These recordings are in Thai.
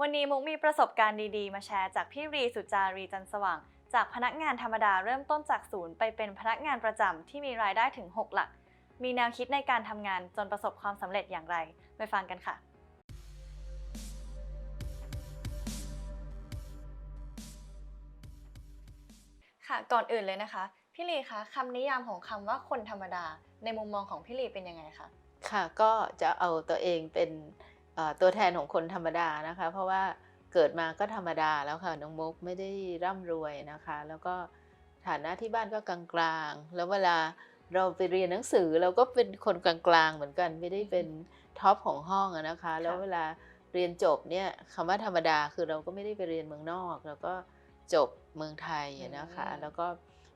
วันนี้มุกมีประสบการณ์ดีๆ มาแชร์จากพี่รีสุจารีจันทร์สว่าง จากพนักงานธรรมดาเริ่มต้นจากศูนย์ไปเป็นพนักงานประจำที่มีรายได้ถึง 6 หลัก มีแนวคิดในการทำงานจนประสบความสำเร็จอย่างไรไปฟังกันค่ะ ค่ะก่อนอื่นเลยนะคะ พี่ลีคะคำนิยามของคำว่าคนธรรมดา ในมุมมองของพี่ลีเป็นยังไงคะค่ะก็จะเอาตัวเองเป็นเอ่อ ตัวแทนของคนธรรมดานะคะ เพราะว่าเกิดมาก็ธรรมดาแล้วค่ะน้องมุกไม่ได้ร่ำรวยนะคะ แล้วก็ฐานะที่บ้านก็กลางๆ แล้วเวลาเราไปเรียนหนังสือเราก็เป็นคนกลางๆ เหมือนกันไม่ได้เป็นท็อปของห้องอะนะคะ แล้วเวลาเรียนจบเนี่ยคำว่าธรรมดาคือเราก็ไม่ได้ไปเรียนเมืองนอก แล้วก็จบเมืองไทยอะนะคะอืมแล้วก็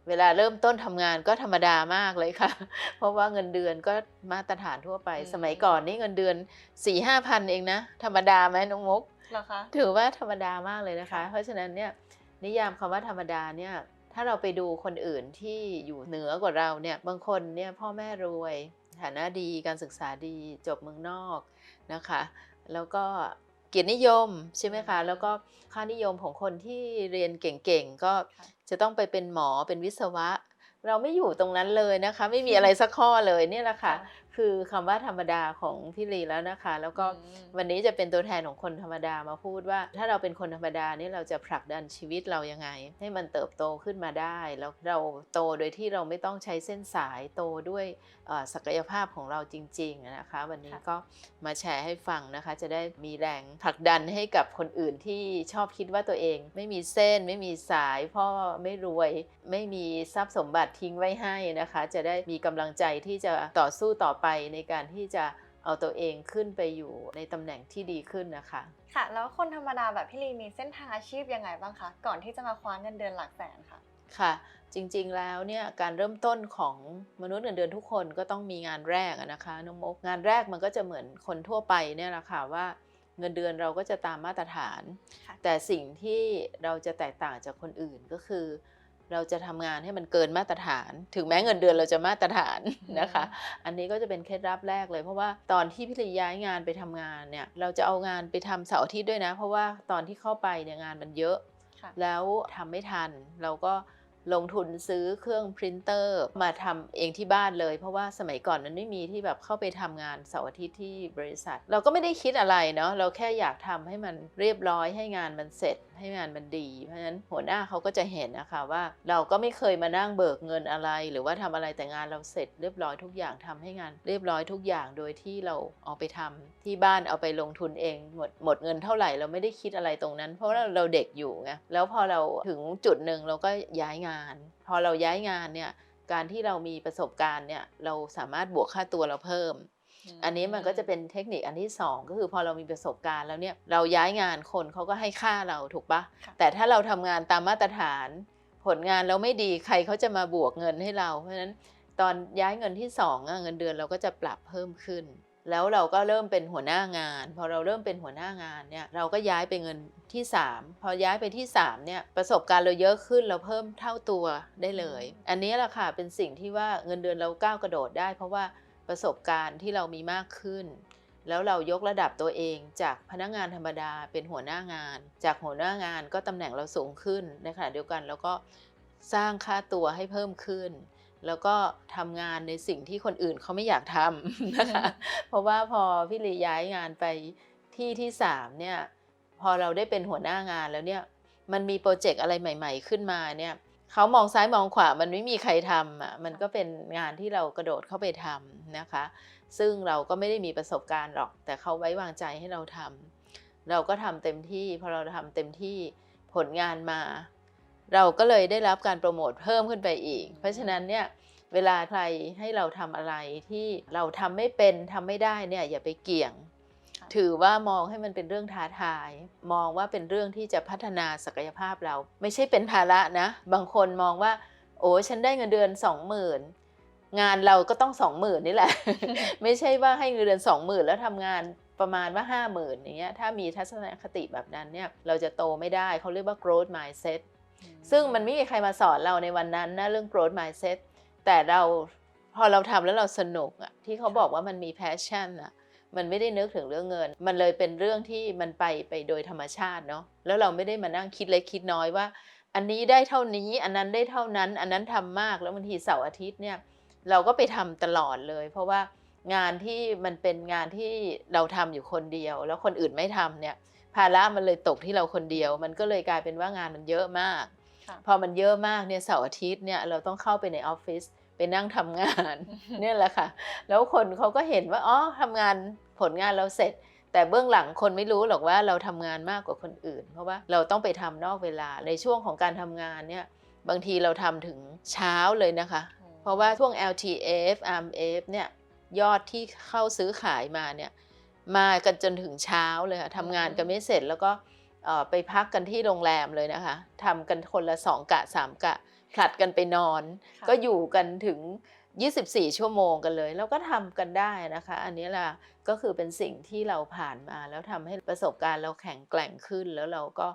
เวลาเริ่มต้นทำงานก็ธรรมดามากเลยค่ะ เพราะว่าเงินเดือนก็มาตรฐานทั่วไปอืมสมัยก่อนนี่เงินเดือน4ี่ห้าพันเองนะ ธรรมดาไหมน้องมุกเหรอคะถือว่าธรรมดามากเลยนะคะค่ะเพราะฉะนั้นเนี่ยนิยามคำว่าธรรมดาเนี่ยถ้าเราไปดูคนอื่นที่อยู่เหนือกว่าเราเนี่ยบางคนเนี่ยพ่อแม่รวยฐานะดีการศึกษาดีจบเมืองนอกนะคะ แล้วก็ เกียรตินิยมใช่ไหมคะ แล้วก็ค่านิยมของคนที่เรียนเก่งๆ ก็ค่ะจะต้องไปเป็นหมอเป็นวิศวะ เราไม่อยู่ตรงนั้นเลยนะคะ ไม่มีอะไรสักข้อเลยเนี่ยแหละค่ะคือคำว่าธรรมดาของพี่ลีแล้วนะคะ แล้วก็อืมวันนี้จะเป็นตัวแทนของคนธรรมดามาพูดว่า ถ้าเราเป็นคนธรรมดานี่เราจะผลักดันชีวิตเรายังไง ให้มันเติบโตขึ้นมาได้ แล้วเราโตโดยที่เราไม่ต้องใช้เส้นสายโตด้วยเอ่อศักยภาพของเราจริงๆอะนะคะ วันนี้ค่ะก็มาแชร์ให้ฟังนะคะ จะได้มีแรงผลักดันให้กับคนอื่นที่ชอบคิดว่าตัวเอง ไม่มีเส้นไม่มีสายพ่อไม่รวย ไม่มีทรัพย์สมบัติทิ้งไว้ให้นะคะ จะได้มีกำลังใจที่จะต่อสู้ต่อไปในการที่จะเอาตัวเองขึ้นไปอยู่ในตำแหน่งที่ดีขึ้นนะคะ ค่ะ แล้วคนธรรมดาแบบพี่ลีมีเส้นทางอาชีพยังไงบ้างคะ ก่อนที่จะมาคว้าเงินเดือนหลักแสนค่ะ ค่ะ จริงๆแล้วเนี่ยการเริ่มต้นของมนุษย์เงินเดือนทุกคนก็ต้องมีงานแรกอะนะคะน้องมกงานแรกมันก็จะเหมือนคนทั่วไปเนี่ยแหละค่ะว่าเงินเดือนเราก็จะตามมาตรฐานค่ะแต่สิ่งที่เราจะแตกต่างจากคนอื่นก็คือ เราจะทำงานให้มันเกินมาตรฐาน ถึงแม้เงินเดือนเราจะมาตรฐานนะคะ อันนี้ก็จะเป็นเคล็ดลับแรกเลย เพราะว่าตอนที่พี่ลีย้ายงานไปทำงานเนี่ย เราจะเอางานไปทำเสาร์อาทิตย์ด้วยนะ เพราะว่าตอนที่เข้าไปเนี่ยงานมันเยอะค่ะแล้วทำไม่ทัน เราก็ ลงทุนซื้อเครื่องพรินเตอร์มาทำเองที่บ้านเลย เพราะว่าสมัยก่อนมันไม่มีที่แบบเข้าไปทำงานเสาร์อาทิตย์ที่บริษัท เราก็ไม่ได้คิดอะไรเนาะเราแค่อยากทำให้มันเรียบร้อยให้งานมันเสร็จให้งานมันดี เพราะฉะนั้นหัวหน้าเขาก็จะเห็นนะคะว่า เราก็ไม่เคยมานั่งเบิกเงินอะไร หรือว่าทำอะไรแต่งานเราเสร็จเรียบร้อยทุกอย่างทำให้งาน เรียบร้อยทุกอย่างโดยที่เราเอาไปทำที่บ้านเอาไปลงทุนเองหมดหมดเงินเท่าไหร่เราไม่ได้คิดอะไรตรงนั้น เพราะเราเด็กอยู่ไงแล้วพอเราถึงจุดหนึ่งเราก็ย้ายงานพอเราย้ายงานเนี่ยการที่เรามีประสบการณ์เนี่ยเราสามารถบวกค่าตัวเราเพิ่ม อันนี้มันก็จะเป็นเทคนิคอันที่สองก็คือพอเรามีประสบการณ์แล้วเนี่ยเราย้ายงานคนเขาก็ให้ค่าเราถูกปะค่ะแต่ถ้าเราทำงานตามมาตรฐาน ผลงานเราไม่ดีใครเขาจะมาบวกเงินให้เรา เพราะฉะนั้นตอนย้ายเงินที่สองอะเงินเดือนเราก็จะปรับเพิ่มขึ้น แล้วเราก็เริ่มเป็นหัวหน้างาน พอเราเริ่มเป็นหัวหน้างานเนี่ยเราก็ย้ายไปเงินที่ 3 พอย้ายไปที่3เนี่ยประสบการณ์เราเยอะขึ้นเราเพิ่มเท่าตัวได้เลย อันนี้แหละค่ะเป็นสิ่งที่ว่าเงินเดือนเราก้าวกระโดดได้ เพราะว่าประสบการณ์ที่เรามีมากขึ้น แล้วเรายกระดับตัวเองจากพนักงานธรรมดาเป็นหัวหน้างาน จากหัวหน้างานก็ตำแหน่งเราสูงขึ้นในขณะเดียวกันแล้วก็สร้างค่าตัวให้เพิ่มขึ้น แล้วก็ทำงานในสิ่งที่คนอื่นเขาไม่อยากทำนะคะ เพราะว่าพอพี่ลีย้ายงานไปที่ที่สามเนี่ยพอเราได้เป็นหัวหน้างานแล้วเนี่ยมันมีโปรเจกต์อะไรใหม่ ๆ ขึ้นมาเนี่ยเขามองซ้ายมองขวามันไม่มีใครทำอะมันก็เป็นงานที่เรากระโดดเข้าไปทำนะคะ ซึ่งเราก็ไม่ได้มีประสบการณ์หรอก แต่เขาไว้วางใจให้เราทำเราก็ทำเต็มที่พอเราทำเต็มที่ผลงานมา เราก็เลยได้รับการโปรโมทเพิ่มขึ้นไปอีก เพราะฉะนั้นเนี่ยเวลาใครให้เราทำอะไรที่เราทำไม่เป็นทำไม่ได้เนี่ยอย่าไปเกี่ยงค่ะถือว่ามองให้มันเป็นเรื่องท้าทาย มองว่าเป็นเรื่องที่จะพัฒนาศักยภาพเรา ไม่ใช่เป็นภาระนะ บางคนมองว่า โอ้ฉันได้เงินเดือนสองหมื่นงานเราก็ต้องสองหมื่นนี่แหละ ไม่ใช่ว่าให้เงินเดือนสองหมื่นแล้วทำงานประมาณว่าห้าหมื่นอย่างเงี้ยถ้ามีทัศนคติแบบนั้นเนี่ยเราจะโตไม่ได้เขาเรียกว่า growth mindset ซึ่งมันไม่มีใครมาสอนเราในวันนั้นนะเรื่อง growth mindset แต่เราพอเราทำแล้วเราสนุกอะที่เขาบอกว่ามันมี passion อะมันไม่ได้นึกถึงเรื่องเงิน มันเลยเป็นเรื่องที่มันไปไปโดยธรรมชาติเนาะแล้วเราไม่ได้มานั่งคิดเล็กคิดน้อยว่า อันนี้ได้เท่านี้อันนั้นได้เท่านั้น อันนั้นทำมากแล้วบางทีเสาร์อาทิตย์เนี่ยเราก็ไปทำตลอดเลย เพราะว่างานที่มันเป็นงานที่เราทำอยู่คนเดียว แล้วคนอื่นไม่ทำเนี่ย ภาระมันเลยตกที่เราคนเดียว มันก็เลยกลายเป็นว่างานมันเยอะมากค่ะพอมันเยอะมากเนี่ยเสาร์อาทิตย์เนี่ยเราต้องเข้าไปในออฟฟิศไปนั่งทำงาน เนี่ยแหละค่ะ แล้วคนเขาก็เห็นว่าอ๋อทำงานผลงานเราเสร็จ แต่เบื้องหลังคนไม่รู้หรอกว่าเราทำงานมากกว่าคนอื่น เพราะว่าเราต้องไปทำนอกเวลาในช่วงของการทำงานเนี่ยบางทีเราทำถึงเช้าเลยนะคะ เพราะว่าช่วง LTF RMF เนี่ยยอดที่เข้าซื้อขายมาเนี่ย มากันจนถึงเช้าเลยค่ะทำงานกันไม่เสร็จแล้วก็เอ่อไปพักกันที่โรงแรมเลยนะคะทำกันคนละสองกะสามกะผลัดกันไปนอน ค่ะ ก็อยู่กันถึง 24 ชั่วโมงกันเลย แล้วก็ทำกันได้นะคะ อันนี้ล่ะก็คือเป็นสิ่งที่เราผ่านมา แล้วทำให้ประสบการณ์เราแข็งแกร่งขึ้น แล้วเราก็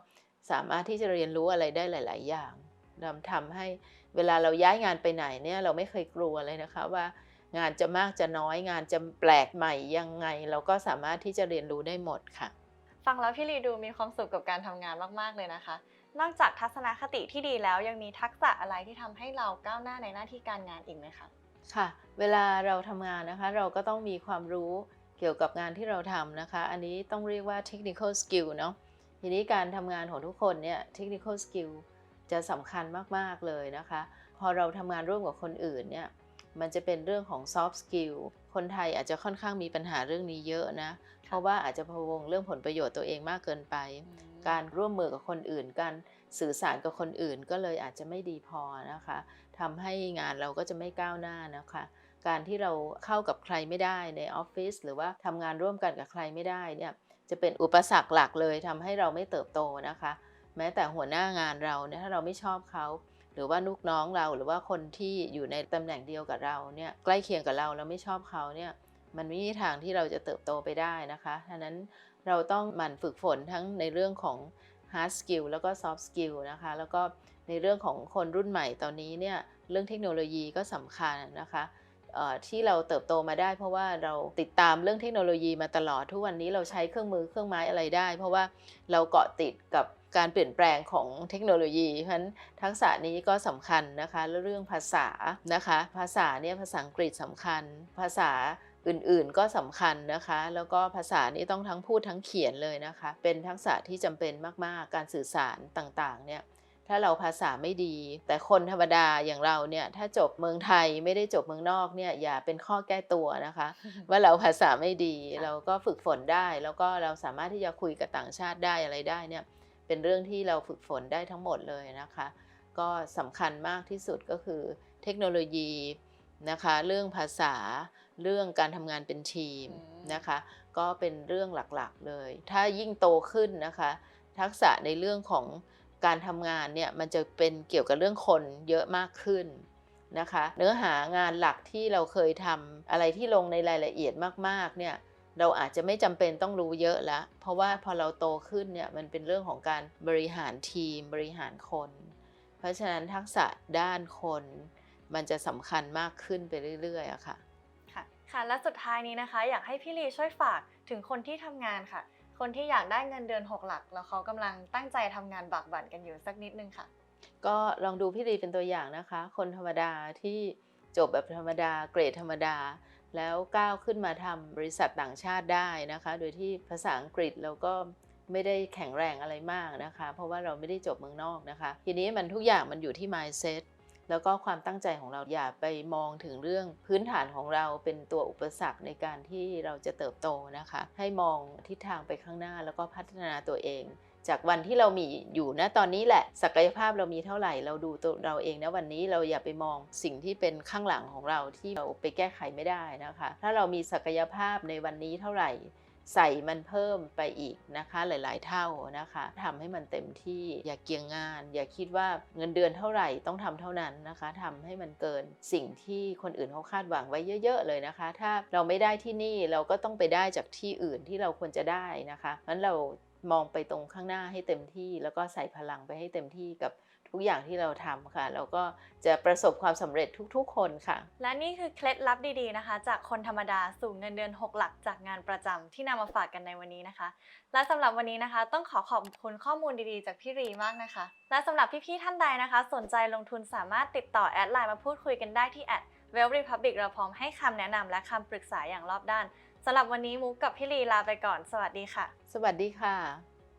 สามารถที่จะเรียนรู้อะไรได้หลาย ๆ อย่างทำทำให้เวลาเราย้ายงานไปไหนเนี่ยเราไม่เคยกลัวเลยนะคะว่า งานจะมากจะน้อยงานจะแปลกใหม่ยังไง เราก็สามารถที่จะเรียนรู้ได้หมดค่ะ ฟังแล้วพี่ลีดูมีความสุขกับการทำงานมากๆเลยนะคะ นอกจากทัศนคติที่ดีแล้วยังมีทักษะอะไรที่ทำให้เราก้าวหน้าในหน้าที่การงานอีกไหมคะค่ะ เวลาเราทำงานนะคะ เราก็ต้องมีความรู้เกี่ยวกับงานที่เราทำนะคะ อันนี้ต้องเรียกว่า technical skill เนาะทีนี้การทำงานของทุกคนเนี่ย technical skill จะสำคัญมาก ๆ เลยนะคะ พอเราทำงานร่วมกับคนอื่นเนี่ย มันจะเป็นเรื่องของ soft skill คนไทยอาจจะค่อนข้างมีปัญหาเรื่องนี้เยอะนะ เพราะว่าอาจจะพะวงเรื่องผลประโยชน์ตัวเองมากเกินไป การร่วมมือกับคนอื่น การสื่อสารกับคนอื่นก็เลยอาจจะไม่ดีพอนะคะทำให้งานเราก็จะไม่ก้าวหน้านะคะ การที่เราเข้ากับใครไม่ได้ในออฟฟิศหรือว่าทำงานร่วมกันกับใครไม่ได้เนี่ยจะเป็นอุปสรรคหลักเลยทำให้เราไม่เติบโตนะคะ แม้แต่หัวหน้างานเราเนี่ยถ้าเราไม่ชอบเขา หรือว่าลูกน้องเราหรือว่าคนที่อยู่ในตำแหน่งเดียวกับเราเนี่ยใกล้เคียงกับเราแล้วไม่ชอบเขาเนี่ยมันไม่มีทางที่เราจะเติบโตไปได้นะคะดังนั้นเราต้องหมั่นฝึกฝนทั้งในเรื่องของ hard skill แล้วก็ soft skill นะคะ แล้วก็ในเรื่องของคนรุ่นใหม่ตอนนี้เนี่ยเรื่องเทคโนโลยีก็สำคัญนะคะ ที่เราเติบโตมาได้ เพราะว่าเราติดตามเรื่องเทคโนโลยีมาตลอดทุกวันนี้เราใช้เครื่องมือเครื่องไม้อะไรได้ เพราะว่าเราเกาะติดกับการเปลี่ยนแปลงของเทคโนโลยี เพราะฉะนั้นทักษะนี้ก็สำคัญนะคะแล้วเรื่องภาษานะคะ ภาษาเนี่ยภาษาอังกฤษสำคัญ ภาษาอื่นๆก็สำคัญนะคะ แล้วก็ภาษานี้ต้องทั้งพูดทั้งเขียนเลยนะคะ เป็นทักษะที่จำเป็นมากๆ การสื่อสารต่างๆเนี่ย ถ้าเราภาษาไม่ดี แต่คนธรรมดาอย่างเราเนี่ยถ้าจบเมืองไทยไม่ได้จบเมืองนอกเนี่ยอย่าเป็นข้อแก้ตัวนะคะ ว่าเราภาษาไม่ดีค่ะเราก็ฝึกฝนได้ แล้วก็เราสามารถที่จะคุยกับต่างชาติได้อะไรได้เนี่ยเป็นเรื่องที่เราฝึกฝนได้ทั้งหมดเลยนะคะ ก็สำคัญมากที่สุดก็คือเทคโนโลยีนะคะ เรื่องภาษาเรื่องการทำงานเป็นทีมอืมนะคะ ก็เป็นเรื่องหลักๆเลย ถ้ายิ่งโตขึ้นนะคะ ทักษะในเรื่องของ การทำงานเนี่ยมันจะเป็นเกี่ยวกับเรื่องคนเยอะมากขึ้นนะคะ เนื้อหางานหลักที่เราเคยทำอะไรที่ลงในรายละเอียดมากๆเนี่ยเราอาจจะไม่จำเป็นต้องรู้เยอะแล้วเพราะว่าพอเราโตขึ้นเนี่ยมันเป็นเรื่องของการบริหารทีมบริหารคน เพราะฉะนั้นทักษะด้านคน มันจะสำคัญมากขึ้นไปเรื่อยๆอะค่ะ ค่ะ ค่ะ และสุดท้ายนี้นะคะ อยากให้พี่ลีช่วยฝากถึงคนที่ทำงานค่ะ คนที่อยากได้เงินเดือน 6 หลัก แล้วเขากำลังตั้งใจทำงานบักบั่นกันอยู่สักนิดนึงค่ะ ก็ลองดูพี่ลีเป็นตัวอย่างนะคะ คนธรรมดาที่จบแบบธรรมดาเกรดธรรมดา แล้วก้าวขึ้นมาทำบริษัทต่างชาติได้นะคะ โดยที่ภาษาอังกฤษเราก็ไม่ได้แข็งแรงอะไรมากนะคะ เพราะว่าเราไม่ได้จบเมืองนอกนะคะ ทีนี้มันทุกอย่างมันอยู่ที่ mindset แล้วก็ความตั้งใจของเราอย่าไปมองถึงเรื่องพื้นฐานของเราเป็นตัวอุปสรรคในการที่เราจะเติบโตนะคะ ให้มองทิศทางไปข้างหน้าแล้วก็พัฒนาตัวเอง จากวันที่เรามีอยู่ณตอนนี้แหละ ศักยภาพเรามีเท่าไหร่เราดูตัวเราเองนะวันนี้เราอย่าไปมองสิ่งที่เป็นข้างหลังของเราที่เราไปแก้ไขไม่ได้นะคะ ถ้าเรามีศักยภาพในวันนี้เท่าไหร่ ใส่มันเพิ่มไปอีกนะคะหลาย ๆ เท่านะคะทำให้มันเต็มที่อย่าเกียงงาน อย่าคิดว่าเงินเดือนเท่าไหร่ต้องทำเท่านั้นนะคะทำให้มันเกินสิ่งที่คนอื่นเขาคาดหวังไว้เยอะ ๆ เลยนะคะ ถ้าเราไม่ได้ที่นี่เราก็ต้องไปได้จากที่อื่นที่เราควรจะได้นะคะงั้นเรามองไปตรงข้างหน้าให้เต็มที่ แล้วก็ใส่พลังไปให้เต็มที่กับ ทุกอย่างที่เราทำค่ะแล้วก็จะประสบความสำเร็จทุกๆ คนค่ะ และนี่คือเคล็ดลับดีๆนะคะ จากคนธรรมดาสู่เงินเดือน 6 หลักจากงานประจำที่นำมาฝากกันในวันนี้นะคะ และสำหรับวันนี้นะคะ ต้องขอขอบคุณข้อมูลดีๆ จากพี่รีมากนะคะ และสำหรับพี่ๆท่านใดนะคะ สนใจลงทุนสามารถติดต่อแอดไลน์มาพูดคุยกันได้ที่แอด w e l l Republic เราพร้อมให้คำแนะนำและคำปรึกษาอย่างรอบด้านสำหรับวันนี้มุกกับพี่รีลาไปก่อน สวัสดีค่ะ สวัสดีค่ะ